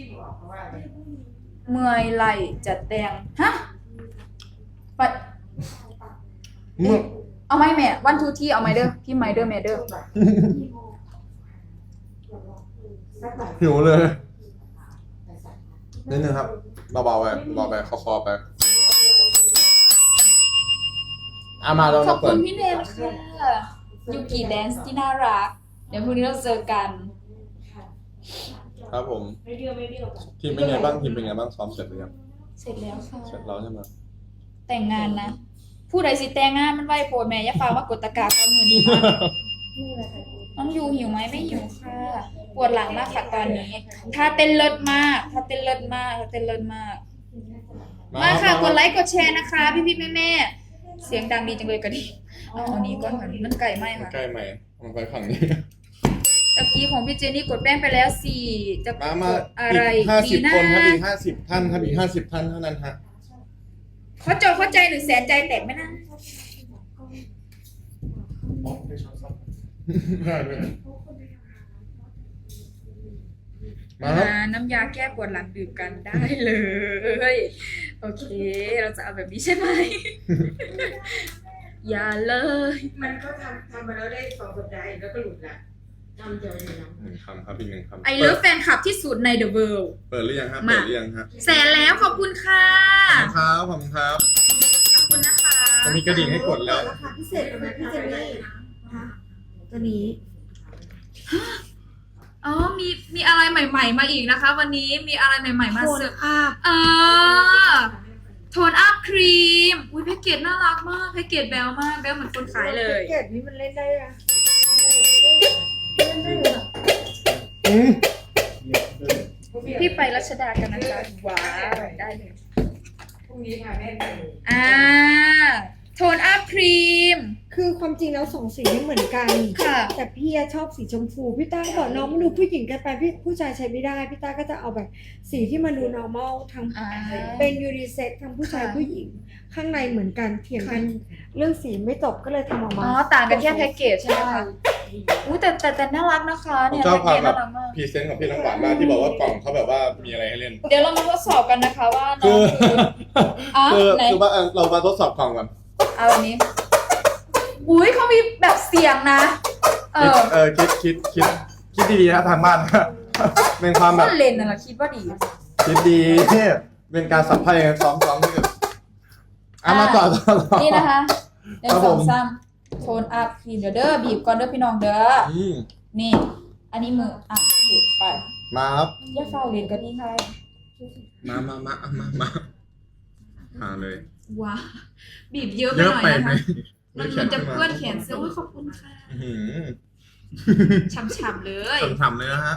จิ้มออกเพราะว่าอะไรเมื่อยไหลจัดแดงฮะไปเมื่อเอาไหมแม่วันทูที่เอาไหมเด้อพี่ไหมเด้อแม่เด้อหิวเลยนิดนึงครับเบาๆไปเบาๆไปคอๆไปอามาเราขอมาบเปิคุดณพี่เนมค่ะยูกิแดนซ์ที่น่ารัก เดี๋ยวพรุ่งนี้เราเจอกัน ครับผม ไม่เดียวไม่เดียวกันทีมเป็นไงบ้างทีมเป็นไงบ้างซ้อมเสร็จหรือยังเสร็จแล้วค่ะ เสร็จแล้วใช่ไหมแต่งงานนะ ผู้ใดสิแต่งงานมันไหวโปรดแม่อย่าฟ้าวมากดตะกร้าก้อนมือนี้มากน้องยูหิวไหมไม่หิวค่ะ ปวดหลังมากค่ะตอนนี้ท่าเต้นเลิศมากท่าเต้นเลิศมากท่าเต้นเลิศมาก มาค่ะกดไลค์กดแชร์นะคะ พี่พี่แม่แม่ๆเสียงดังดีจังเลยก็ดีเอาอันนี้ก่อนเหมือนมันไก่ไหมค่ะ ใกล้ไหมมันไปฝั่งนี้ ตะกี้ของพี่เจนี่กดแป้งไปแล้วสี่จะมากมาดอะไรอีกห้าสิดีบนะคนครับอีกห้าสิบท่านครับอีกห้าสิบท่านเท่านั้นฮะ เขาจอเข้าใจหนึ่งแสนใจแตกไหมนะมาครับ อ่าน้ำยาแก้ปวดหลังดื่มกันได้เลย โอเค เราจะเอาแบบนี้ใช่ไหม อย่าเลย มันก็ทำทำมาแล้วได้สองสัปดาห์แล้วก็หลุดละ ทำเดียวเลยนะหนึ่งคำครับอีกหนึ่งคำไอเลิฟแฟนคลับที่สุดใน The World เปิดหรือยังครับมาเปิดหรือยังครับแสนแล้วขอบคุณค่ะขอบคุณครับขอบคุณครับขอบคุณนะคะจะมีกระดิ่งให้กดแล้ว ราคาพิเศษไหมพี่เจนนี่ตัวนี้อ๋อมีมีอะไรใหม่ ๆ มาอีกนะคะ วันนี้มีอะไรใหม่ ๆ มาโคนเสิร์ฟอาบเออโทนอัพครีมอุ้ยแพ็กเกจน่ารักมากแพ็กเกจแบลมากแบลเหมือนคนขายเลย เกตนี้มันเล่นได้อะ อืมพี่ไปรัชดากันนะจ๊ะว้าวได้เลยพรุ่งนี้ค่ะแม่ไปอ่าโทนอัพครีม คือความจริงแล้วสองสีไม่เหมือนกัน ค่ะ แต่พี่อะชอบสีชมพูพี่ต้าก็บอกน้องมันดูผู้หญิงเกันไปพี่ผู้ชายใช้ไม่ได้ พี่ต้าก็จะเอาแบบสีที่มันดู normal ทั้งอ่า เป็นยูนิเซ็กทั้งผู้ชายค่ะ ผู้หญิง ข้างในเหมือนกันเถียงกันเรื่องสีไม่จบก็เลยทำออกอ๋มาอต่างกันแค่แพ็กเกจใช่ไหมคะอุ้ยแต่แต่แต่น่ารักนะคะผมเนี่ยชอบแพ็กคเกวามจแบบน่ารักมาก พรีเซนต์ของพี่น้ำหวานมากที่บอกว่ากล่องเขาแบบว่ามีอะไรให้เล่น เดี๋ยวเรามาทดสอบกันนะคะว่าน้คือองคืออ๋อคือไหนคือว่าเออเรามาทดสอบกล่องก่อนเอาอันนี้ อุ้ยเขามีแบบเสียงนะ เอคิดอเออคิดคิดคิดคิดดีๆนะทางบ้าน เป็นความแบบก็เลนน่ะเราคิดว่าดี คิดดีเป็นการสัมภาษณ์กันซ้อมซ้อม ที่อะมาต่อต่อต่อ นี่นะคะเดี๋ยวครับสผองมซ้ำโทนอัพครีมเดี๋ยวเด้อบีบก่อนเด้อพี่น้องเด้ออืมนี่ อันนี้มืออะบีบไปมาครับ อย่าเฝ้าเลนก็ดีค่ะมามามามามาหาเลย ว้าบีบเยอะไปเยหอะน่อยไปนะไหมคะมันมันจะเพื่อนแขนเสื้ออุ้ยขอบคุณค่ะอื้อหือฉ่ำๆเลยฉ่ำๆเลยนะฮะ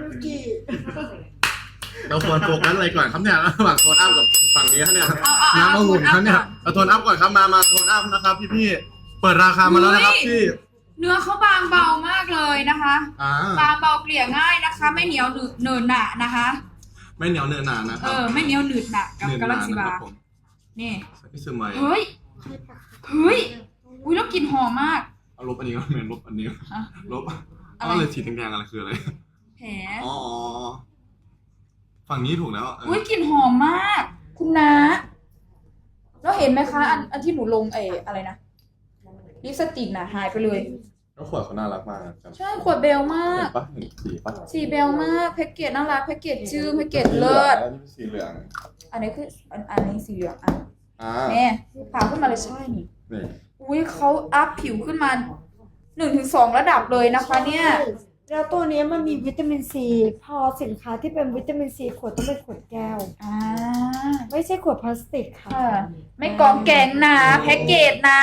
ยูกิเราควรโฟกัสอะไรก่อนครับเนี่ยระหว่างโทนอัพกับ ฝั่งนี้ครับเนี่ยเอาเอาเอาน้ำองุ่นครับเนี่ยโทนอัพก่อนเอาโทนอัพก่อนครับมามาโทนอัพนะครับพี่พี่ๆเปิดราคามาแล้วนะครับอุ๊ยพี่เนื้อเขาบางเบามากเลยนะคะ อ่าบางเบาเกลี่ยง่ายนะคะ ไม่เหนียวหนืดเนินหนะนะคะ ไม่เหนียวเนื้อหนานะคเอรับอ ไม่เหนียวหนืดหนะกับเนื้อกาหลันากซินะบาครับผมนี่พี่ซื้อมาเฮ้ยเฮ้ยอุ้ยแล้วกลิ่นหอมมาก เอาลบอันนี้ก็แมนลบอันนี้ฮะลบอะไร เอาเลยสีแดงๆอะไรคืออะไรแผลอ๋ออ๋อฝั่งนี้ถูกแล้วเอออุ้ยกลิ่นหอมมาก คุณนะแล้วเห็นไหมคะ อันอันที่หนูลงไอ้อะไรนะลิปสติกนะหายไปเลย แล้วขวดเขาน่ารักมากนะครับใช่ขวดเบลมาเห็ก นปะเห็นสีปะสีเบลมากแพ็กเกจน่ารักแพ็กเกจชื่อแพ็กเกจเลิศอันนี้สีเหลืองอันนี้คืออันอันนี้สีเหลืองอะอ่าแม่ผ่าขึ้นมาเลยใช่นี่นี่อุ้ยเขาอัพผิวขึ้นมาหนึ่งถึงสองระดับเลยนะคะ เนี่ย แล้วตัวเนี้ยมันมีวิตามินซี พอสินค้าที่เป็นวิตามินซีขวดต้องเป็นขวดแก้ว อ่าไม่ใช่ขวดพลาสติกค่ะค่ะไม่กองแกงนะแพ็กเกจนะ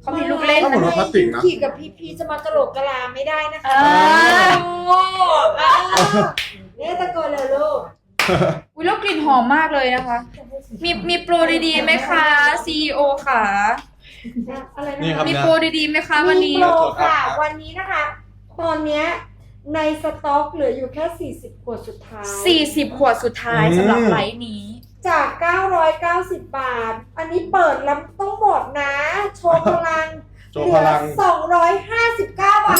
เขามีลูกเล่นถ้าหมดนะว่าพลาสติกนะ ขี่กับพีพีจะมากระโหลกกะลาไม่ได้นะคะอ่าเนี่ยตะโกนเลยลูกอุ้ยแล้วกลิ่นหอมมากเลยนะคะ มีมีโปรดีๆไหมคะ CEO ค่ะ อะไรนะนี่ครัคะบ มีโปรดีๆไหมคะวันนี้ มีโปรค่ะ วันนี้นะคะ ตอนเนี้ยในสต็อกเหลืออยู่แค่ 40 ขวดสุดท้าย 40 ขวดสุดท้ายอืมสำหรับไลฟ์นี้ จาก 990 บาท อันนี้เปิดแล้วต้องหมดนะ โชว์พลังโชว์พลังเหลือ259 บาท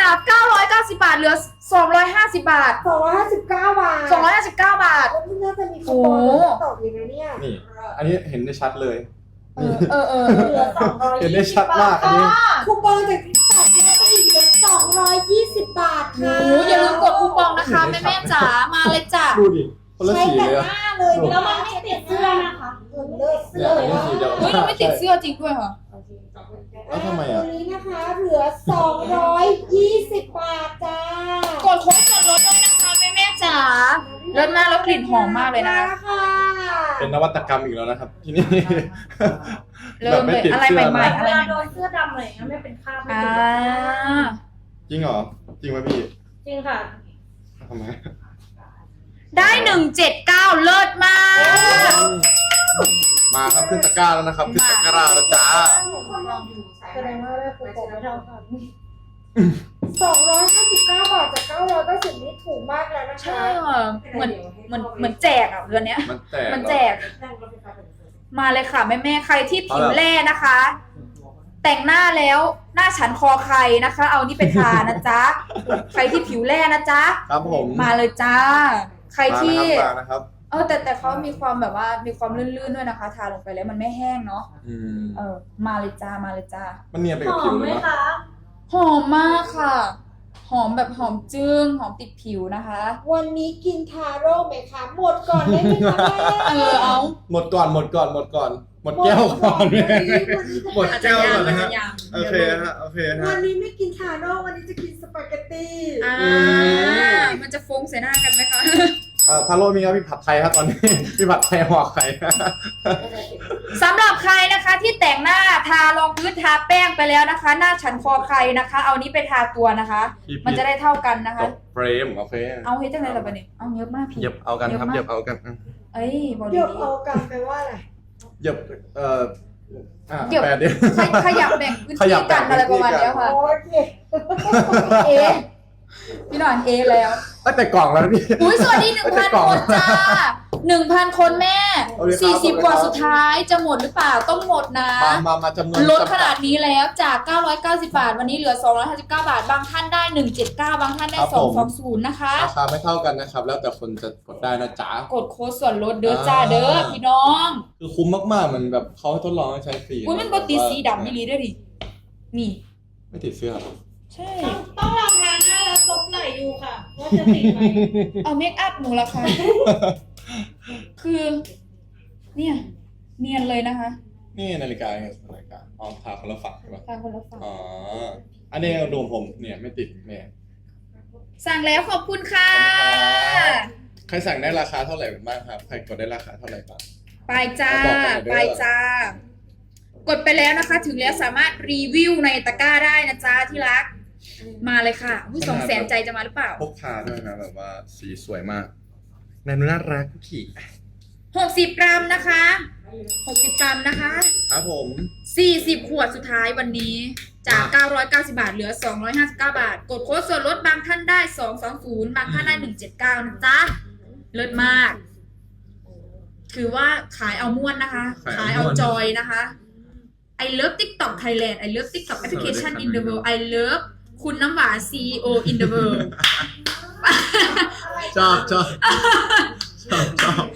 จจาก 990 บาทเหลือ 250 บาทสองร้อยห้าสิบเก้าบาท 259 บาท แล้วมันน่าจะมีคูปองโอ้ตกอยู่นะเนี่ย นี่ อันนี้เห็นได้ชัดเลย เอนี่อเออเออเหลือสองร้อยเห็นได้ชัดมากอันนี้ คูปองจากติ๊กต็อกเนี่ยก็อีกเหลือสองร้อยยี่สิบบาทโอ้ค่ะโหอย่าลืมกดคูปองนะคะแม่แม่ๆจ๋ามาเลยจ้ะดูดิคนละใช้สีแต่เลยหอะน้าเลยดูแล้วมันไม่ติดเสื้อนะคะเออเลิศเสื้เนี่อยอันนี้สีเดียวเฮ้ยยังไม่ติดเสื้อจริงด้วยเหรอ แล้วทำไมตัอะวนี้นะคะเหลือสองร้อยยี่สิบบาทจ้ากดโค้ดส่วนลดด้วยนะคะแม่แม่ๆจ๋า เลิศมากแล้วกลิ่นหอมมากเลยนะคะมาค่ะเป็นนวัตกรรมอีกแล้วนะครับ ที่นี่ เริ่มเลยอะไรใหม่ๆ เวลาโดนเสื้อดำอะไรอย่างเงี้ยไม่เป็นคราบไม่อ่าเป็นจริงเหรอ จริงไหมพี่จริงค่ะทำไมได้หนึ่งเจ็ดเก้าเลิศมาก มาครับขึ้นตะกร้าแล้วนะครับ ขึ้นตะกร้าแล้วจ้า แสดงว่าได้คูปองไม่เท่ากันสองร้อยห้าสิบเก้าบาทจากเก้าร้อยเก้าสิบนี่ถูกมากแล้วนะคะ ใช่ค่ะเหมือนเหมือนเหมือนแจกอะเดือนเนี้ย มันแตกมันแจกมาเลยค่ะแม่แม่ๆใครที่ผิวแร่นะคะ แต่งหน้าแล้วหน้าฉันคอใครนะคะ เอานี่ไปทานะจ๊ะ ใครที่ผิวแร่นะจ๊ะ ครับผมมาเลยจ้า ใครที่ มานะครับ เออแต่แต่เขามีความแบบว่ามีความลื่นๆด้วยนะคะ ทาลงไปแล้วมันไม่แห้งเนาะอืมเออมาเลยจ้ามาเลยจ้ามันเนียนไปหกับอผิวมเลไหมยเนาะคะ หอมมากค่ะ หอมแบบหอมจึ้งหอมติดผิวนะคะ วันนี้กินทาโร่ไหมคะ หมดก่อนได้ไหมคะแม่เออเอา หมดก่อนหมดก่อนหมดก่อน หมดแก้วก่อนวันนี้วันนี้จะหมดแก้วก่อนนะฮะยังโอเคฮะโอเคฮะวันนี้ไม่กินทาโร่วันนี้จะกินสปาเกตตี้ อ่าอืมมันจะฟงใส่หน้ากันไหมคะ เอ่อทาโร่มีครับพี่ผัดไทยครับตอนนี้ พี่ผัดไทยห่อไข่ สำหรับใครนะคะที่แต่งหน้าทารองพื้นทาแป้งไปแล้วนะคะ หน้าฉันคอใครนะคะ เอานี้ไปทาตัวนะคะมันจะได้เท่ากันนะคะจบเฟรมโอเคเอาเฮ้ยจังเลยเหรอปะเนี่ยเอาเยอะมากพี่ เหยียบเอากันครับเหเยยียอะบมากเอากันเอ้ยบอกเดี๋ดียวเอากันไปว่าอะไร เหยียบเอ่ออ่าเหยียบ แปดดิ ๆขยขยับแบ่งพื้นขยัที่บแบ่กังนอะไรประมาณเนี้ยค่ะ โอเค เอ พี่หน่อยเอแล้ว ตั้งแต่กล่องแล้วนะพี่ อุ้ยสวัสดีหนึ่งพันคนจ้าหนึ่งพันคนแม่เอาเลยครับสี่สิบเอาเลยครับ กว่าสุดท้ายจะหมดหรือเปล่าต้องหมดนะ มามามาจำนวนลดจำกัขนาดนี้แล้วจาก 990 บาท วันนี้เหลือ 259 บาท บางท่านได้ 179 บางท่านได้ 220 นะคะ ราคาไม่เท่ากันนะครับ แล้วแต่คนจะกดได้นะจ๊ะ กดโค้ดส่วนลดเด้อจ้าอ่าเด้อพี่น้องคือคุ้มมากๆเหมือนแบบเขาทดลองให้ใช้ฟรีอุ้ยมันก็ตีสีดำนี่ลีด้วยดิ นี่ ไม่ติดเสื้อหรอใช่ ต้องลองทาหน้าแล้วซบไหล่ดูค่ะว่าจะติดไหมเอาเมคอัพหนูละค่ะคือ เนี่ย เนียนเลยนะคะนี่นาฬิกาไงนาฬิกาอ๋อทาคนละฝั่งใช่ปะตาคนละฝั่งอ๋ออันนี้ดูผมเนี่ยไม่ติดเนี่ย สั่งแล้วขอบคุณค่ะ ใครสั่งได้ราคาเท่าไหร่บ้างครับ ใครกดได้ราคาเท่าไหร่บ้าง ไปจ้าเอาบอกกันหน่อยเด้อไปจ้า กดไปแล้วนะคะ ถึงแล้วสามารถรีวิวในตะกร้าได้นะจ๊ะที่รัก มาเลยค่ะผู้สองแสนใจจะมาหรือเปล่าพกพาด้วยนะแบบว่าสีสวยมากนายดูน่ารักกุขี่หกสิบกรัมนะคะหกสิบกรัมนะคะ ครับผมสี่สิบขวดสุดท้ายวันนี้ จากเก้าร้อยเก้าสิบาท เหลือสองร้อยห้าสิบเก้าบาท กดโค้ดส่วนลดบางท่านได้สองสองศูนย์บางท่านได้หนึ่งเจ็ดเก้านะจ๊ะ เลิศมาก คือว่าขายเอาม่วนนะคะ ขายเอาจอยนะคะ I love TikTok Thailand I love TikTok application in the world I love คุณน้ำหวาน CEO in the world ชอบชอบชอบชอบ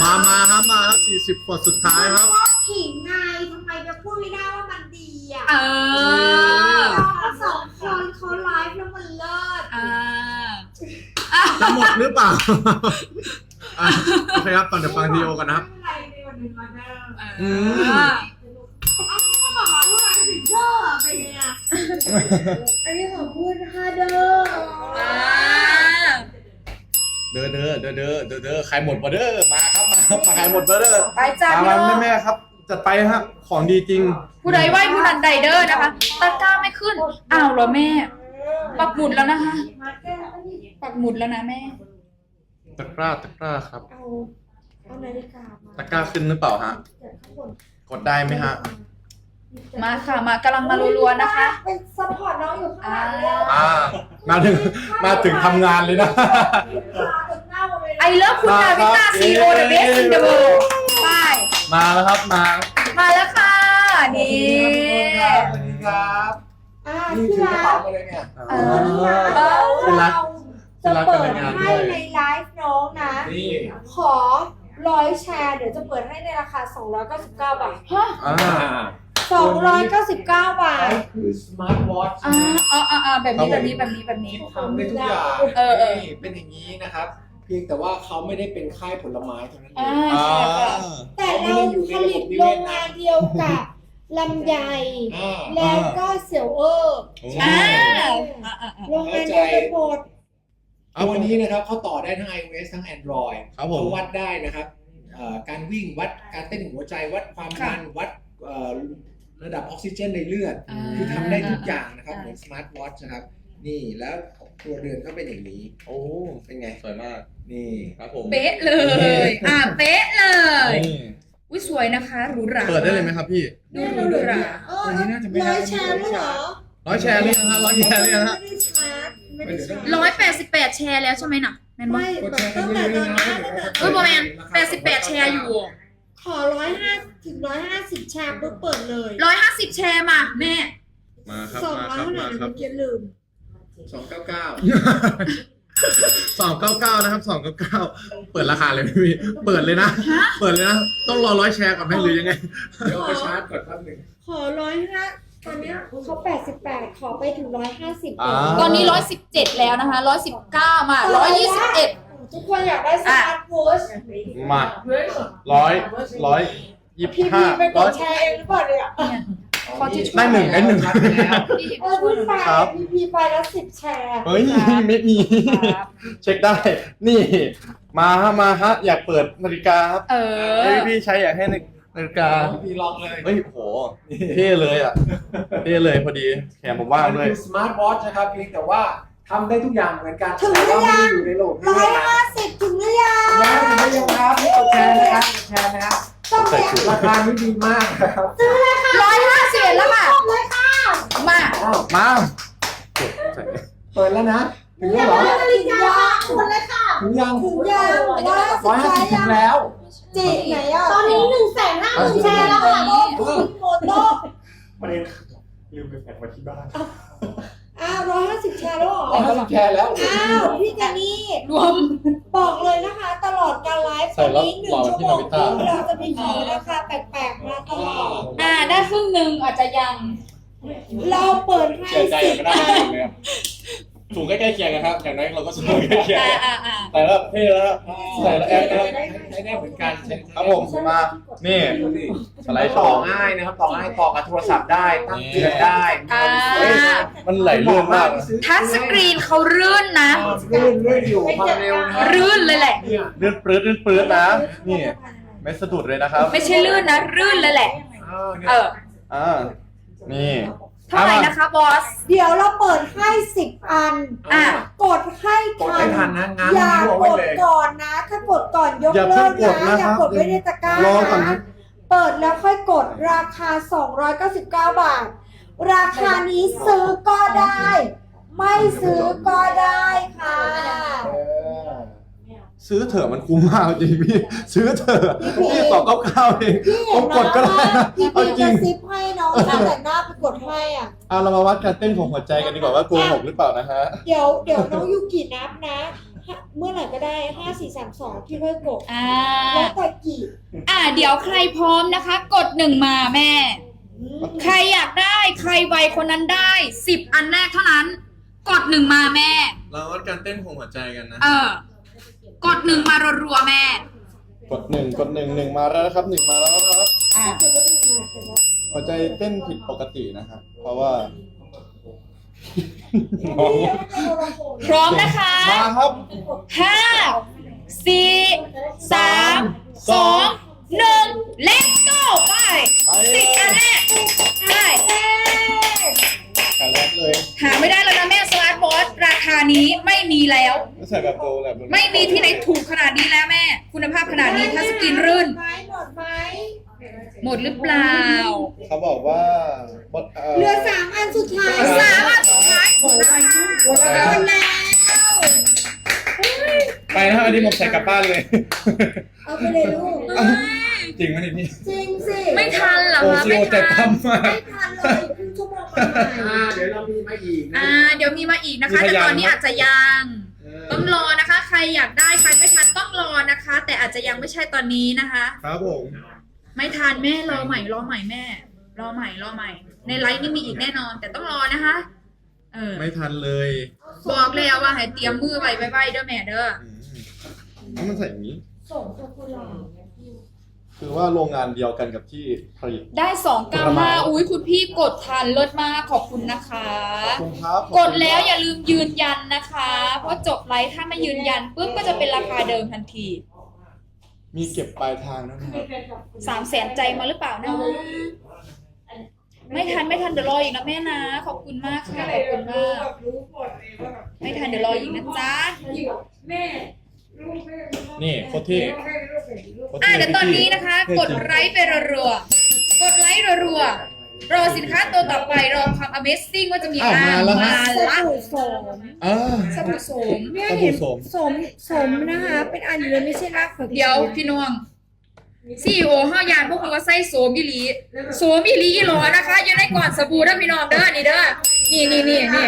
มามาครับมาครับสี่สิบขวดสุดท้ายครับชอบขิงไงทำไมจะพูดไม่ได้ว่ามันดีอะเออ เราสองคนเขาไลฟ์แล้วมันเลิศอ่าจะหมดหรือเปล่าอะโอเคครับตอนเดี๋ยวฟังทีโอกันนะครับอะไรในวันนี้มาเดิมอืมอ้าวก็บอก ว่าพูดอะไรถึงเด้อเป็นไงอะอันนี้ขอพูดค่ะเด้ออ่าเด้อเด้อเด้อเด้อเด้อเด้อใครหมดมาเด้อมาครับมาครับมาใครหมดมาเด้อไปจ้าตามพี่มาน้องแม่ๆครับจัดไปฮะของดีจริงผู้ใดไหวผู้นั้นใดเด้อนะคะตะกร้าไม่ขึ้นอ้าวเหรอแม่ ปักหมุดแล้วนะคะ มาแก้วนี่ปักหมุดแล้วนะแม่ ตะกร้าตะกร้าครับ เอาเอานาฬิกามาตะกร้าขึ้นหรือเปล่าฮะจากข้างบนกดได้ไหมฮะ มาค่ะมากำลังมารัวๆนะคะ เป็นซัพพอร์ตน้องอยู่ข้างหลังเลยอ่ามาถึงมาถึงทำงานเลยนะ ไอเลิฟคุณนาวิตาซีโอเดอะเบสอินเดอะเวิลด์ไปมาแล้วครับมามาแล้วค่ะ นี่ สวัสดีครับอ่านี่ที่ถือกระรัเป๋ากมาเลยเนี่ย เอวันนี้นะเออที่รักจะที่รักเปิกันดในงานให้ด้วยในไลฟ์น้องนะ นี่ขอร้อยแชร์เดี๋ยวจะเปิดให้ในราคา 299 บาท ฮะอ่า 299บาท คือสมาร์ทวอทช์อ่าอ่าอ่าอ่าแบบนี้แบบนี้แบบนี้แบบนี้ทำได้ทุกอย่างเออเออ นี่เป็นอย่างนี้นะครับ เพียงแต่ว่าเขาไม่ได้เป็นค่ายผลไม้เท่านั้นเออ่างใช่ค่ะแต่เราผลิตโรงงานเดียวกับลำไยอ่า แล้วก็เสี่ยวเอออ่าอ่าอ่าอ่า โรงงานเดียวกันหมดตัวนี้ นะครับเขาต่อได้ทั้ง iOS ทั้ง Android ครับผม เขาวัดได้นะครับเอ่อการวิ่งวัดการเต้นหัวใจวัดความดันวัดเอ่อ ระดับออกซิเจนในเลือด อ่า คือทำได้ทุกอย่างนะครับอ่าเหมือนสมาร์ทวอทช์นะครับ นี่แล้วตัวเรือนก็เป็นอย่างนี้ โอ้ เป็นไง สวยมาก นี่ ครับผม เป๊ะเลย อ่าเป๊ะเลยนี่อุ้ยสวยนะคะหรูหราเปิดได้เลยไหมครับพี่ดูหรูหรา เออตัวนี้น่าจะไม่ร้อยน่าแชร์ด้วยเหรอร้อยแชร์หรือยังฮะร้อยแชร์หรือยังฮะ ไม่ได้ชาร์จไม่ได้ชาร์จร้อยแปดสิบแปดแชร์แล้วใช่ไหมน่ะแม่นว่าไม่กดแบบแชร์กัตั้นงเยแต่อะตอนๆนะนั้นน่ะเฮ้ยประมาณแปดสิบแปดแชร์อยู่ ขอร้อยห้าถึงร้อยห้าสิบแชร์ปุ๊บเปิดเลยร้อยห้าสิบแชร์มาแม่ มาครับสองมาร้อยครับเท่าไหร่มาครับนะเมื่อกี้ลืม สองเก้าเก้าสองเก้าเก้านะครับสองเก้าเก้าเปิดราคาเลยพี่เปิดเลยนะเปิดเลยนะ ต้องรอร้อยแชร์ก่อนไหมหรือยังไง เดี๋ยวเอาไปชาร์จก่อนแป๊บหนึงขอร้อยห้าตอนเนี้ยเขาแปดสิบแปดขอไปถึงร้อยห้าสิบอ่า ตอนนี้ร้อยสิบเจ็ดแล้วนะคะร้อยสิบเก้ามาร้อยยี่สิบเอ็ด ทุกคนอยากได้สมาร์ทโพสมาร้อยร้อยยี่สิพี่บห้าพีไปกร้อดยแชร์เองหรือเปล่าเนี่ยขอที่ช่วยได้หนึ่งได้หนึ่งชาร์จไปแล้วที่เออพี่ไปครับพี่พีไปแล้วสิบแชร์เฮ้ยไม่มี ครับเช็คได้ นี่ มาฮะมาฮะอยากเปิดนาฬิกาครับเอเฮ้ยอพี่ใช้อยากให้นาฬิกาพี่ลองเลยเฮ้ยโหเท่เลยอะเท่เลยพอดีแขนผมว่างมันด้วยคือสมาร์ทวอทช์นะครับเพียงแต่ว่า ทำได้ทุกอย่างเหมือนกันแต่ว่าไม่ได้อยู่ในโลกร้นี้อยนะห้าสิบถึงหรือยังแล้วถึงได้ยังครับกดแชร์นะครับกดแชร์นะครับต้องเรียนราคานี้ดีมากนะครับร้อยห้าสิบเอ็ดแล้วค่ะเลยค่ะมาอ้าวมาเปิดแล้วนะถึงอแล้ยาวกเหรอได้นาฬิกาคุณเลยค่ะ ถึงยังถึงยังร้อยห้าร้อยห้าสิสิบบแชถึร์งยังแล้วจีไหนอะตอนนี้หนึ่งแสนห้าหมื่นแชร์แล้วค่ะโลกคุณโมโต้ประเด็นลืมไปแฝงไว้ที่บ้านอ้าวร้อยห้าสิบแชร์แล้วเหร อร้อยห้าสิบแชร์แล้ว อ้าวพี่เจนี่ รวม บอกเลยนะคะ ตลอดการไลฟ์ใส่วันแล้วนี้หนึ่หงล่อชั่วที่โมนางวิต้าครึ่งเราจะมีของราคาแปลกๆมาตลอดอ่าได้ครึ่งหนึ่งอาจจะยัง เราเปิดให้สิบอันสูงใกล้ๆเคียงกันครับ อย่างนั้นเราก็สูงใกล้ๆเคียงอ่ากันอ่าอ่าแต่ละเท่แล้วนะใส่แล้วแอปนะครับใช้ ได้เหมือนกันใช้ครับผมมา นี่สไลด์โชต่อว์ง่ายนะครับต่อง่ายต่อกับโทรศัพท์ได้ตั้งเตือนได้อ่า เฮ้ยมันไหลลื่นมาก ทัชสกรีนเขารื่นนะ ลื่นลื่นอยู่ความเร็วนะรื่นเลยแหละ เนี่ยลื่นปลื้ดลื่นปลื้ดนะ นี่ไม่สะดุดเลยนะครับ ไม่ใช่ลื่นนะ รื่นเลยแหละเออเนี่ยเออ อ่า นี่ เท่าไหร่นะคะบอส เดี๋ยวเราเปิดให้สิบอัน อะ กดให้กดให้ทันนะง้างอย่านิ้วเอากไว้ดเลย ก่อนนะ ถ้ากดก่อนยกอย่าเลิเพิ่งกกดนะนะอย่าครับกดไว้ในตะกร้ารอก่อนนะ นะ เปิดแล้วค่อยกดราคา 299 บาท ราคานี้ซื้อก็ได้ ไม่ซื้อก็ได้ค่ะ เออ ซื้อเถอะมันคุ้มมากจริงพี่ ซื้อเถอะพี่สองเก้าเก้าเองพี่ผเห็นมนะกดก็ได้ว่าพี่เอาพีจริจะงซิปให้น้องช่างแต่งหน้าไปกดให้อะ เอาเรามาวัดการเต้นของหัวใจกันดีกว่าว่าโกหกหรือเปล่านะฮะ เดี๋ยวเดี๋ยวน้องยูกินับนะเมื่อไหร่ก็ได้5 4 3 2พี่ค่อยกดอ่า แล้วแต่กี่อ่าเดี๋ยวใครพร้อมนะคะ กดหนึ่งมาแม่ อืมใครอยากได้ใครไวคนนั้นได้สิบอันแรกเท่านั้น กดหนึ่งมาแม่ เราวัดการเต้นของหัวใจกันนะ เออ กดหนึ่งมารัวๆแม่ กดหนึ่งกดหนึ่งหนึ่งมาแล้วนะครับหนึ่งมาแล้วนะครับอ่าเดี๋ยวเราดูมาเสร็จแล้วหัวใจเต้นผิดปกตินะครับเพราะว่า พร้อมนะคะมาครับห้าสี่สามสองหนึ่ง let's go ไปสิบอันแรกไป การแรกเลยหาไม่ได้แล้วนะแม่สมาร์ทบอสราคานี้ไม่มีแล้วใส่แบบโตแบบไม่มีที่ไหนถูกขนาดนี้แล้วแม่ คุณภาพขนาดนี้ถ้าสกินรื่นหมดไหมหมดหรือเปล่าเขาบอกว่าบดเหลือสามอันสุดท้ายสามอันสุดท้ายหมดแล้ว หมดแล้ว ไปนะครับอันนี้ผมใส่กลับบ้านเลย เอาไปเลยลูก เอ้ยจริงไหมเนี่ยพี่จริงสิ ไม่ทันเหรอโอ้คะซีไม่โอแต่ทันทำมาก ไม่ทันเลยครึ่งชั่วโมงมาใหม่อ่าเดี๋ยวเรามีมาอีกนะอ่าเดี๋ยวมีมาอีกนะคะ มีพแต่ยาน ตอนนี้ไหมอาจจะยังเออต้องรอนะคะ ใครอยากได้ใครไม่ทันต้องรอนะคะ แต่อาจจะยังไม่ใช่ตอนนี้นะคะ ครับผม ไม่ทันแม่รอใหม่รอใหม่แม่ รอใหม่รอใหม่ ในไลฟ์นี่มีอีกแน่นอน แต่ต้องรอนะคะ เออไม่ทันเลย บอกแล้วว่าให้เตรียมมือไว้ไว้ๆเด้อแม่เด้ออืมแล้วมันใส่อย่างนี้ ส่งตัวคุณหล่อคือว่าโรงงานเดียวกันกับที่ผลิต ได้สองเก้าห้าอุ้ยคุณพี่กดทันเลิศมากขอบคุณนะคะ ขอบคุณครับกดแล้วอย่าลืมยืนยันนะคะ เพราะจบไลฟ์ถ้าไม่ยืนยันปุ๊บก็จะเป็นราคาเดิมทันทีมีเก็บปลายทางนะครับ สามแสนใจมาหรือเปล่านะ ไม่ทันไม่ทันเดี๋ยวรออีกนะแม่นะ ขอบคุณมากค่ะขอบคุณมากรู้หมดเลยว่าแบบไม่ทันเดี๋ยวรออีกนะจ๊ะแม่ลูกแม่นี่โคตรเท่ลูกแม่ลูกแม่ลูกโคตรอะท่เดี๋ยวตอนนี้นะคะ กดไลค์ไปรัวๆกดไลค์รัวๆรอสินค้าตัวต่อไปรอความ Amazing ว่าจะมีอ้าวอะมาแล้วฮะ มาสละบู่โสมอ่าสบู่โสม แม่สบู่เห็นโสมสมสมนะคะ เป็นอันอยู่เลยไม่ใช่รากผักชีเดี๋ยวพี่น้อง ซีโอห้ายานพวกคุณว่าใส่โสมอีหลีโสมอีหลีอีหลอนะคะอยู่ในก่อนสบู่เด้อพี่น้องเด้อนี่เด้อนี่นี่นี่นี่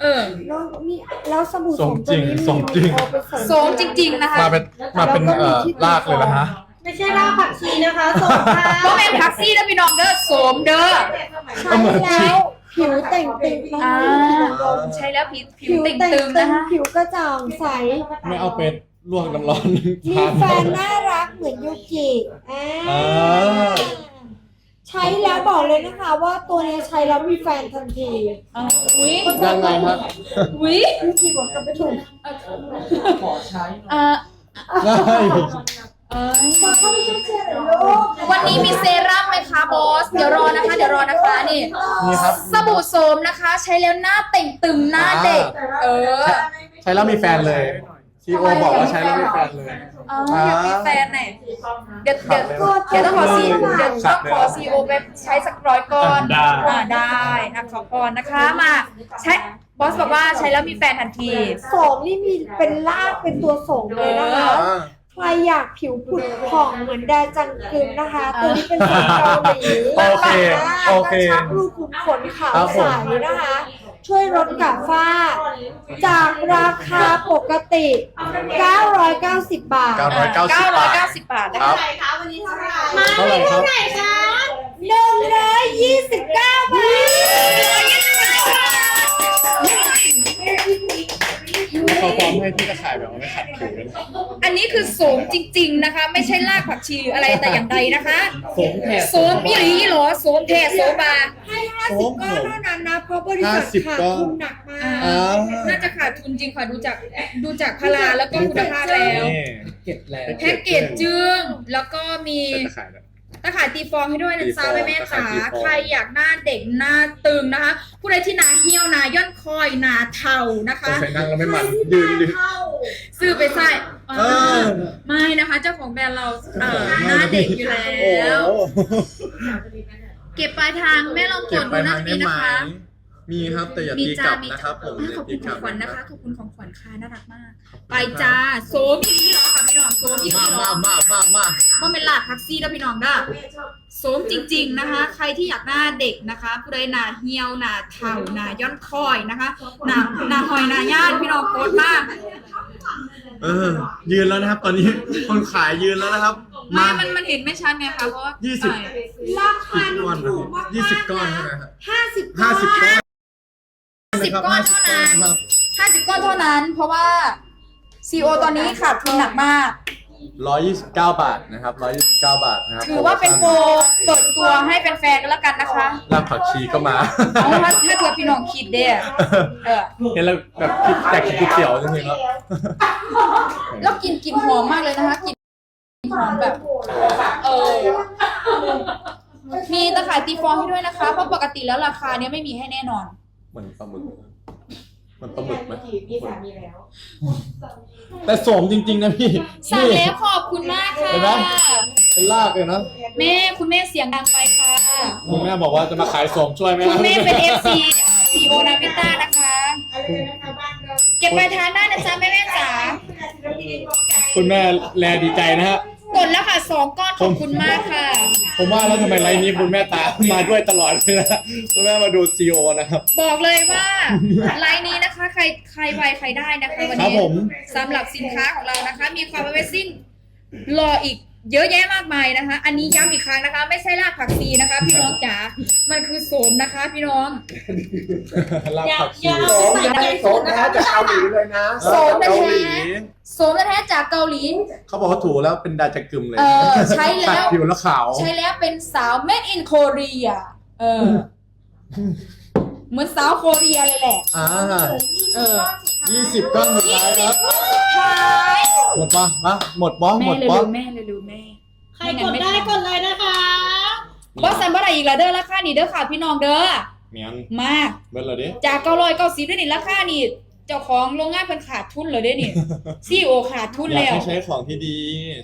เออแล้วนี่แล้วสบู่โสมสมจริตัวงนี้สมจริง เอาไปผโสมจริง ๆ นะคะมาเป็นมาเป็นเอ่อลากเลยนะฮะ ไม่ใช่รากผักชีนะคะสมค่ะก็เป็นแท็กซี่เด้อพี่น้องเด้อโสมเด้อใช้แล้วผิวเต่งตึงอ่าอ่าใช้แล้วผิวผิผิววเต่งเต่งตึงตึนะงคะผิวกระจ่างใส ไม่เอาเป็ด ลวกน้ำร้อนมีทานแฟนน่ารักเหมือนยูกิอ่าอ่าใช้แล้วบอกเลยนะคะว่าตัวนี้ใช้แล้วมีแฟนทันทีอ่าอุ้ยยังไงครับ อุ้ยยูกิบอกกันไปถูกอ่าได้เอ้ยบอกเขาไม่ต้องเชื่อเลยลูกวันนี้มีเซรั่มไหมคะบอส เดี๋ยวรอนะคะ เดี๋ยวรอนะคะนี่ นี่ครับ สบู่โสมนะคะ ใช้แล้วหน้าเต่งตึงหน้าเด็ก เออ ใช้แล้วมีแฟนเลย ซีโอบอกว่าใช้แล้วมีแฟนเลยอ๋ออยากมีแฟนไหนอยเดี๋ยวเดี๋ยวเดี๋ยวต้องขอซีเดี๋ยวต้องขอซีโอไปใช้สักร้อยก้อนได้ อ่าได้อะขอก่อนนะคะมาใช้บอสบอกว่าใช้แล้วมีแฟนทันที โสมนี่มีเป็นรากเป็นตัวโสมเลยนะคะ อ่า ใครอยากผิวผุดผ่องเหมือนแดจังกึมนะคะ ตัวนี้เป็นสูตรเกาหลีโอเคโอเคกระชับรูขุมขนขาวครับผใสมนะคะ ช่วยลดกับฝ้า จากราคาปกติ 990 บาทเก้าร้อยเก้าสิบบาท 990 บาทนะครัคะบมาเท่าไหร่ครับหนึ่งร้อยยี่สิบเก้าบาทเขาพร้อมให้ที่จะขายแบบว่าไม่ขัดขืนอันนี้คือโสมจริง ๆนะคะ ไม่ใช่รากผักชีหรืออะไรแต่อย่างใดนะคะสมแทโสมอีหลีอีหรอโสมแท้โสบา ให้ห้าสิบก้อนเท่านั้นนะเพราะบริษัท50ขาดก้อนทุนหนักมากอ่าน่าจะขาดทุนจริงค่ะดูจากดูจากพลาแล้วก็คุณภาพแล้ว นี่เก็บแล้ว แพ็กเกจจึ้งแล้วก็มีแต่จะขายแบบ ตะข่ายตีฟองให้ด้วยนะจ๊ะตีฟองแม่แม่ตะข่าจ๋ายตีฟองใครอยากหน้าเด็กหน้าตึงนะคะ ผู้ใดที่หนาเหี่ยวหนาย่อนคอยหนาเทานะสงคะสัยนั่งแล้วไม่มันยืนดิซื้อไปใส่เออไม่นะคะเจ้าของแบรนด์เราเอ่อหน้าเด็กอยู่แล้โอ้วโหเก็บปลายทางแม่ลองกเก็บดไปดูนะทางได้นี้ไหมนะคะ มีครับแต่อย่ามีตีกจ้าลับมีนะครับผมอะอย่าขอบตีคุณกขลัอบงขวัญนะนะครัคะบขอบคุณของขวัญค่ะน่ารักมาก ไปจ้าโซมีหรอค่ะพี่น้องโซมีหรมาอมามามามาว่าเป็นหลากทักซี่แล้วพี่น้องด้าโสมจริงๆนะคะ ใครที่อยากหน้าเด็กนะคะ ผู้ใดหน้าเหี่ยวหน้าเทาหน้าย่อนคอยนะคะหน้าหน้าหอยหน้าย่านพี่น้องโคตรมากเออ ยืนแล้วนะครับ ตอนนี้คนขายยืนแล้วนะครับ ไม่มามันมันเห็นไม่ชัดไงคะเพราะว่ายี่สิบใช่ราคาสิบก้อนนะถูกมากยี่สิบก้อนใช่ไหมครับห้าสิบ ห้าสิบก้อน สิบก้อนเท่านั้นครับห้าสิบก้อนเท่านั้น เพราะว่าซีโอตอนนี้ขาดทุนหนักมากร้อยยี่สิบเก้าบาทนะครับร้อยยี่สิบเก้าบาทนะครับถือว่าเป็นโปรเปิดตัวให้แฟนๆกันแล้วกันนะคะรากผักชีก็มา เอาถ้าถ้าเธอพี่น้องคิดเด้อเออ เห็นแล้วแบบคิดแต่กินก๋วยเตี๋ยวจริงๆแล้วแล้วกลินกลินหอมมากเลยนะคะกลินหอมแบบ เออ มีตะข่ายตีฟองให้ด้วยนะคะ เพราะปกติแล้วราคาเนี้ยไม่มีให้แน่นอน เหมือนปลาหมึกมันปลาหมึกไหมมีสามีแล้ว แต่โสมจริง ๆ นะพี่สั่งนี่แล้วขอบคุณมากค่ะ เห็นไหม เป็นลากเลยนะแม่คุณแม่เสียงดังไปค่ะ คุณแม่บอกว่าจะมาขายโสมช่วยไหมคุณแม่เป็น FC ซีโอนาวิต้านะคะ อะไรนะคะบ้านเราเก็บปลายทางได้นะจ๊ะแม่แม่จ๋าคุณแม่แลดีใจนะฮะ กดแล้วค่ะสองก้อนขอบคุณมากค่ะ ผมว่าแล้วทำไมไลน์นี้คุณแม่ตามาด้วยตลอดเลยนะคุณแม่มาดูซีโอนะครับ บอกเลยว่าไลน์นี้นะคะ ใครใครไวใครได้นะคะวันครับนี้ผม สำหรับสินค้าของเรานะคะ มีความ Amazing รออีก เยอะแยะมากมายนะคะ อันนี้ย้ำอีกครั้งนะคะ ไม่ใช่รากผักชีนะคะ พี่น้องจ๋า มันคือโสมนะคะ พี่น้องลาบผักชีอย่าโสมยังไม่โสมนะจากเกาหลีเลยนะโสมแท้เกาหลีโสมแท้ๆจากเกาหลี เขาบอกว่าถูแล้วเป็นดาจักึมเลย เออใช้แล้วตัดผิวแล้วขาว ใช้แล้วเป็นสาว made in Korea เออ เหมือนสาวโคเรียเลยแหละ อ่าเออยี่สิบก้อนสุดยี่ท้ายสิครับ บก้อนสุดท้ายหมดปะมาหมดบ้หแม่มดเร็บ้วๆแม่เร็วๆแม่ ใครกดได้กดเลยนะคะบอสซันบ่ได้อีกแล้วเด้อราคานี่เด้อค่ะพี่น้องเด้อเมียนมาเบิดเลยดิจากเก้าร้อยเก้าสิบได้นี่ราคานี่เจ้าของโรงงานเพิ่นขาดทุนเลยเด้นี่ซีโอขาดทุนอยากแล้ว ให้ใช้ของที่ดี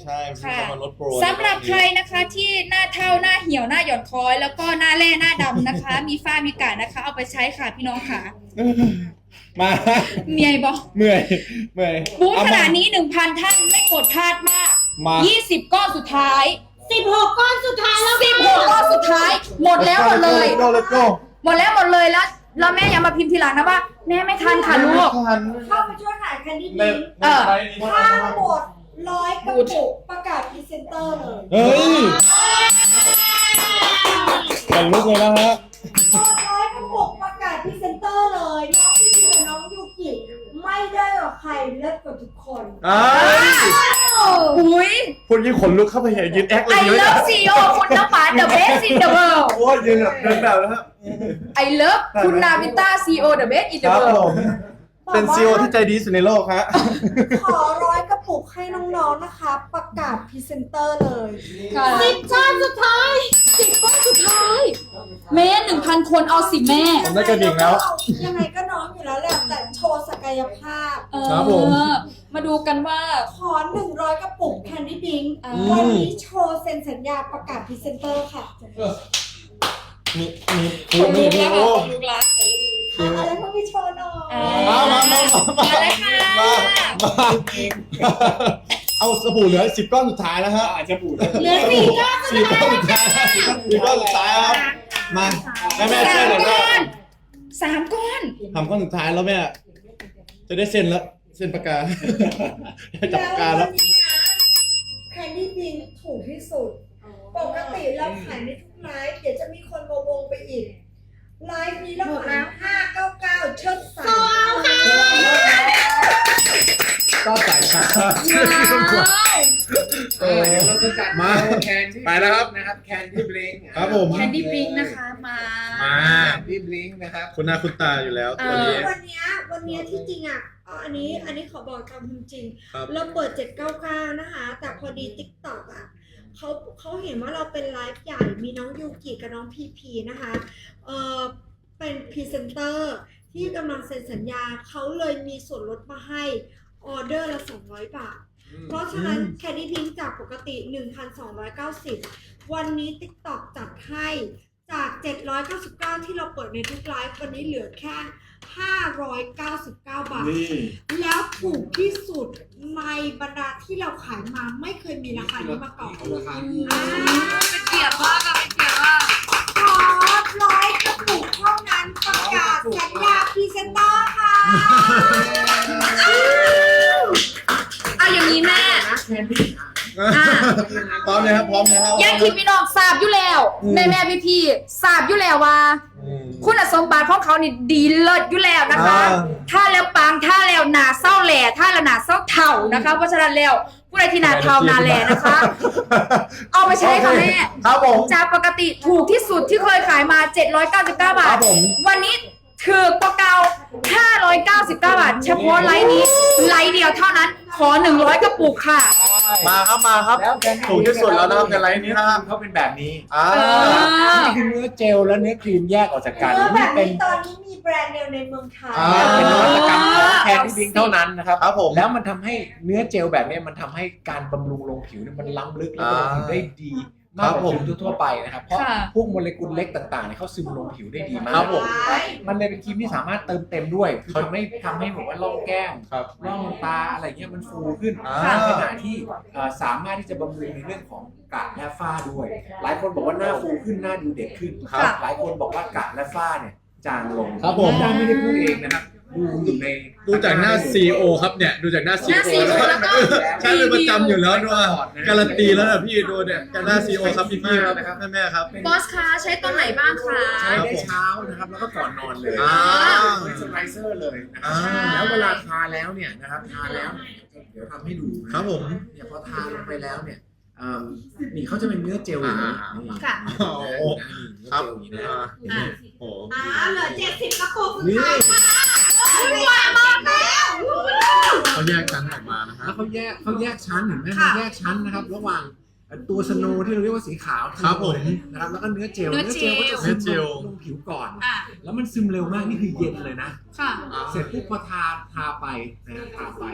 ใช่ไม่ค่ะใช่มาลดโปรสำหรับใครนะคะที่หน้าเท่าหน้าเหี่ยวหน้าหย่อนคล้อย แล้วก็หน้าแร่หน้าดำนะคะ มีฝ้ามีกานะคะ เอาไปใช้ค่ะพี่น้องค่ะ มา เมียบอกเมื่อยเมื่อยบูธเอขม นาดนี้หนึ่งพันท่านไม่กดพลาดมากมา ยี่สิบก้อนสุดท้าย16ก้อนสุดท้ายแล้วสิบหกก้อนสุดท้าย หมดแล้วหมดเลยโกเลโก้หมดแล้วหมดเลยแล้วแล้วแม่อย่ามาพิมพ์ทีหลังนะว่าแม่ไม่ทันค่ะลูกเข้าไปช่วยขายแคนดี้ในบิงในไลน์นี้ถ้าหมดร้อยกระปุกประกาศพรีเซนเตอร์เลยเฮ้ยขนลุกเลยนะฮะหมดร้อ เลิศกว่าทุกคนอ้ายอุ้ยพูดยิ่งขนลุกเข้าไปเห็นยืนแอคเลไอยเยอะเลิจัฟงซีโอคุณน้ำหวาน the best in the world โอ้ยยืนแบบเดินแบบนะฮะไอเลิฟคุณนาวินต้าซีโอ the best in ค the รับผ world ม เป็นซีโอที่ใจดีสุดในโลกฮะขอร้อยกระปุกให้น้องๆนะคะ ประกาศพรีเซนเตอร์เลยค่ะสิบก้อนสุดท้ายสิบก้อนสุดท้าย แม่หนึ่งพันคนเอาสิแม่ ผมได้กระดิ่งแล้ว ยังไงก็น้องอยู่แล้วแหละแต่โชว์ศักยภาพ เอครับผม อ มาดูกันว่า ขอ100กระปุกแคนดี้บิงอืม วันนี้โชว์เซ็นสัญญาประกาศพรีเซนเตอร์ค่ะ มีมีขนมีลุกมีแล้วโอ้ค่ะขนลุก แล้วอะไรพวกพี่โชว์หน่อยอ่ามามามามามามาเลยค่ะมามาเอาสบู่เหลือสิบก้อนสุดท้ายแล้วฮะอาจจะบูดเหลือสี่ก้อนสี่ก้อนสุดท้ายสี่ก้อนสุดท้ายครับมาแม่แม่สาช่วยมหน่อยก้แม่อนสามก้อนทำก้อนสุดท้ายแล้วแม่จะได้เซ็นแล้วเซ็นปากกาจับปากกาแล้ววันนี้นะแคนดี้บิงถูกที่สุด ปกติเราขายในทุกไลฟ์เดี๋ยวจะมีคนมาวงไปอีก ไลฟ์นี้เราขายห้าเก้าเก้าเชิดใส่ก็จ่ายค่าเออเราจะจัดมาแคนที่ไปแล้วครับ นะครับ แคนที่บลิงครับผม แคนดี้บลิงนะคะมา มา แคนที่บลิงนะครับ คุณหน้าคุณตาอยู่แล้วเอตัวอ นี้ วันเนี้ยวันเนี้ยที่จริงอะเอาอันนี้อันนี้ขอบอกตามจริง ครับ เราเปิด 799 นะคะ แต่พอดี TikTok อะ เขาเขาเห็นว่าเราเป็นไลฟ์ใหญ่ มีน้องยูกิกับน้องพีพีนะคะเออเป็นพรีเซนเตอร์ที่กำลังเซ็นสัญญาเขาเลยมีส่วนลดมาให้ออเดอร์ละ 200 บาท เพราะฉะนั้นแคนดี้พิงจากปกติ 1,290 วันนี้ TikTok จัดให้จาก 799 ที่เราเปิดในทุกไลฟ์วันนี้เหลือแค่ 599 บาท นี่แล้วถูกที่สุดในบรรดาที่เราขายมาไม่เคยมีราคานี้มาก่อนราคาอ่าเป็นเกียรติมากอะเป็นเกียรติมากขอร้อยกระปุกเท่านั้นประกาศสัญญาพรีเซนเตอร์ค่ะ เอาอย่างนี้แม่แคนที่อะ พร้อมเลยครับพร้อมเลยครับ ย่างที่พี่น้องทราบอยู่แล้วอืม แม่แม่พี่พี่ทราบอยู่แล้วว่า อืม คุณสมบัติของเขานี่ดีเลิศอยู่แล้วนะคะ อ่า ถ้าแล้วปังถ้าแล้วหนาเศร้าแหล่ถ้าแล้วหนาเศร้าเถ่านะคะ เพราะฉะนั้นแล้วผู้ใดที่หนาเถ่าหนาแหล่นะคะ เอาไปใช้ค่ะแม่ ครับผม จากปกติถูกที่สุดที่เคยขายมา 799 บาครัท บผม วันนี้ถือกว่าเก่า599 บาท เฉพาะไลน์นี้ไลน์เดียวเท่านั้น ขอ 100 กระปุกค่ะ มาครับมาครับแล้วแคนถูกที่สุดแล้วนะครับในไลน์นี้นะครับเขาเป็นแบบนี้อ่าเออนี่คือเนื้อเจลและเนื้อครีมแยกออกจากกันเนื้อแบนี่บเป็นนี้ตอนนี้มีแบรนด์เดียวในเมืองไทยอ่าเป็นนวัตกรรมของแคนที่บิงเท่านั้นนะครับครับผมแล้วมันทำให้เนื้อเจลแบบนี้มันทำให้การบำรุงลงผิวเนี่ยมันล้ำลึกแล้วก็ลงผิวได้ดี มากกครัว่าบผมครีมทั่วๆไปนะครับ เพราะค่ะ พวกโมเลกุลเล็กต่างๆเนี่ยเขาซึมลงผิวได้ดีมากครับผม มันเลยเป็นครีมที่สามารถเติมเต็มด้วยคือทำให้ทำให้แบบว่าร่องแก้มครับ ร่องตาอะไรเงี้ยมันฟูขึ้นอ่า ในขณะที่เอ่อสามารถที่จะบำรุงในเรื่องของกระและฝ้าด้วย หลายคนบอกว่าหน้าฟูขึ้นหน้าดูเด็กขึ้นครับ หลายคนบอกว่ากระและฝ้าเนี่ยจางลงครับผมจางไม่ได้พูดเองนะครับ ดูอยู่ในดูจากหน้า CEO ครับเนี่ยดูจากหน้าหน้า CEO CEO แล้วก็ ใช่เป็นประจำอยู่แล้วด้วยนะการันตีแล้วนะพี่ดูเนี่ยการหน้า CEO ครับพี่พี่ๆครับแม่ๆครับ บอสคะใช้ตัวไหนบ้างคะ ใช้ได้เช้านะครับแล้วก็ก่อนนอนเลยอ่ามอยส์เจอไรเซอร์เลยนะครัอ่าบแล้วเวลาทาแล้วเนี่ยนะครับทาแล้วเนี่ยเดี๋ยวทำให้ดูนะครับผม เนี่ยพอทาลงไปแล้วเนี่ยอืมนี่เขาจะเป็นเนื้อเจลอย่างนี้อ่านี่ค่ะ โอ้โหเนื้อครับเจลอย่างนี้นะ อ่าเห็นไหมโอ้โห อ่าเหลือเจ็ดสิบกระปุกสุดนี่ท้ายค่ะ เขาแยกชั้นออกมานะครัแล้บ วเขาแยกเขาแยกชั้นเห็นไหมค่ะมันแยกชั้นนะครับ ระหว่างตัวสโนว์ที่เราเรียกว่าสีขาวครับผมนะครับแล้วก็เนื้อเจลเนื้อเจล ก็จะเนื้ซึอมเจล ลงผิวก่อน อะแล้วมันซึมเร็วมากนี่คือเย็นเลยนะ ค่ะ เสร็จปุ๊บพอทาทาไปนะฮะทาไป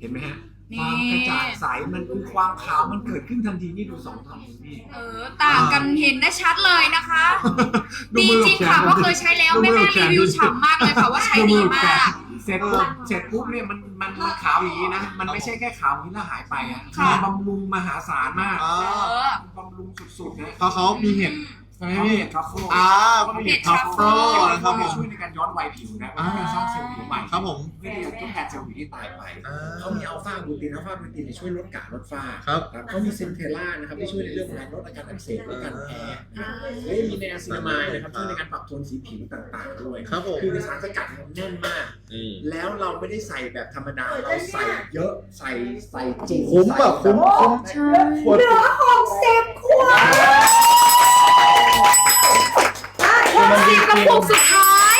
เห็นไหมฮะนี่ ความกระจ่างใสมันคือความขาวมันเกิดขึ้นทันทีนี่ดูสองทางนี่เออต่างกันเห็นได้ชัดเลยนะคะ ดูดีมือจริงแขนค่ะดูเพราะดิเคยใช้แล้วดูแม่มืแม่อแขรีนวิวดูดิฉ่ำมากเลยค่ะว่าใช้ดีมาก เสร็จปุ๊บเสร็จปุ๊บเนี่ยมันมันมันขาวอย่างนี้นะ มันไม่ใช่แค่ขาวอย่างนี้แล้วหายไปอะค่ะ มันบำรุงมหาศาลมากอ่าเออ บำรุงสุดๆนะเขาเขามีเห็ด ใช่ไหมเขาพี่เห็นทรัฟเฟิลอ่าเขาเขามีมีเห็เห็ดดทรัทัฟฟเฟิเฟิลลนะนะคครัรับบผมช่วยในการย้อนวัยผิวนะอ่าการสร้างเซลล์ผิวใหม่ครับผมเพื่อที่จะทดแทนเซลล์ผิวที่ตายไปอ่าเขามีอัลฟาบูตินอัลฟาบูตินเนี่ยช่วยลดกระลดฝ้าครับเขามีเซนเทล่านะครับที่ช่วยในเรื่องของการลดอาการอักเสบลดการแพ้นะครับและยังมีไนอาซินามายนะครับช่วยในการปรับโทนสีผิวต่างๆด้วยครับผมคือในสารสกัดมันแน่นมากนี่แล้วเราไม่ได้ใส่แบบธรรมดาเราใส่เยอะใส่ใส่จริงคุ้มแบบคุ้มคุ้มใช่ขวดเหลือหกสิบขวด สิบกระปุกสุดท้าย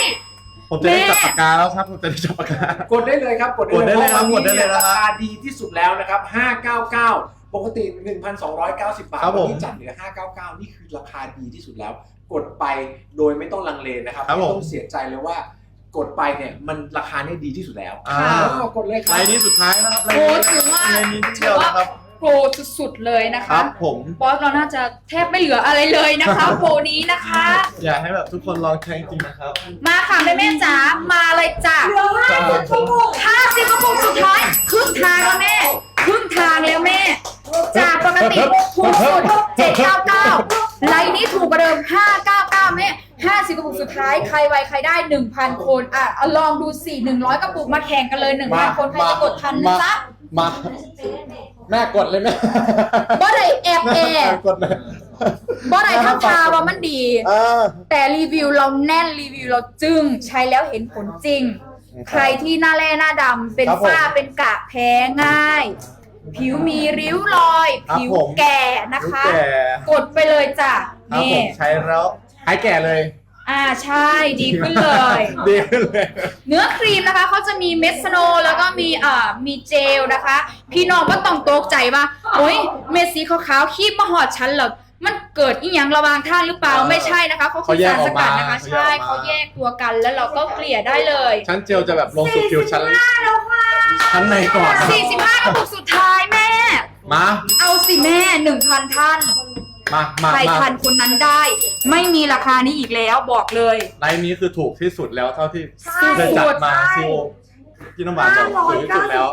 ผมจะได้จับปากกาแล้วครับ ผมจะได้จับปากกา กดได้เลยครับ กดกดได้เลยครับพาะวันนี้กดได้เลยนะครับราคาดีที่สุดแล้วนะครับ 599 ปกติ 1,290 บาทครับผมวันนี้จัดเหลือ 599 นี่คือราคาดีที่สุดแล้ว กดไปโดยไม่ต้องลังเลนะครับครับไม่ผมต้องเสียใจเลยว่ากดไปเนี่ยมันราคาเนี่ยดีที่สุดแล้วอ่าอ้าวกดเลยครัลาบยนี้สุดท้ายนะครับลายโอ้นี้ถือว่าลายนี้นิดเดียวนะครับ โปรสุดๆเลยนะครัคะบผมบอสเราน่าจะแทบไม่เหลืออะไรเลยนะคะ โปรนี้นะคะ อยากให้แบบทุกคนลองใช้จริงๆนะครับ มาค่ะแม่แม่ๆจ๋ามาเลยจ้ะเหลือห้าสิบกระปุกห้าสิบกระปุกสุดท้ายครึ่งทางแล้วแม่ครึ่งทางแล้วแม่ จากปกติถูกสุด799ไลน์นี้ถูกกว่าเดิม599แม่50กระปุกสุดท้ายใครไวใครได้1,000คนอะเอาลองดูสิ100กระปุกมาแข่งกันเลย1,000คนใครจะกดทันนะจ๊ะ มา แม่กดเลยแม่บ่ได้แอบแอบกดเลยบ่ได้ทักทาว่ามันดีอ่าแต่รีวิวเราแน่นรีวิวเราจึ้งใช้แล้วเห็นผลจริง ใครที่หน้าแร่หน้าดำเป็นครับผมฝ้าเป็นกระแพ้ง่าย ผิวมีริ้วรอย ครับผิวผม แก่นะคะลูกแก่กดไปเลยจ้ะครับนี่ผมใช้แล้วหายแก่เลย อ่าใช่ดีขึ้นเลย ดีขึ้นเลย เนื้อครีมนะคะเขาจะมีเมสโนแล้วก็มีอ่ามีเจลนะคะ พี่น้องก็ต้องตกใจว่าโอ้ยเม็ดสีขาวๆคีบมาหอดชั้นเหรอมันเกิดอีหยังระหวางทางหรือเปล่าเออไม่ใช่นะคะเขาคือเขาแยสากรอสอกกัมาดนะคะ เขาแยกใช่ออกมาเขาแยกตัวกันแล้วเราก็เกลี่ยได้เลยชั้นเจลจะแบบลงสู่ผิวชั้นชั้นในก่อนนะครับ45กระปุกสุดท้ายแม่ มา เอาสิแม่ 1,000ท่าน มามาใครมาทันคนนั้นได้ ไม่มีราคานี้อีกแล้วบอกเลย ไลน์นี้คือถูกที่สุดแล้วเท่าที่สุดๆได้จัดมาซิวพี่น้ำหวานบอกถูกที่สุดแล้ว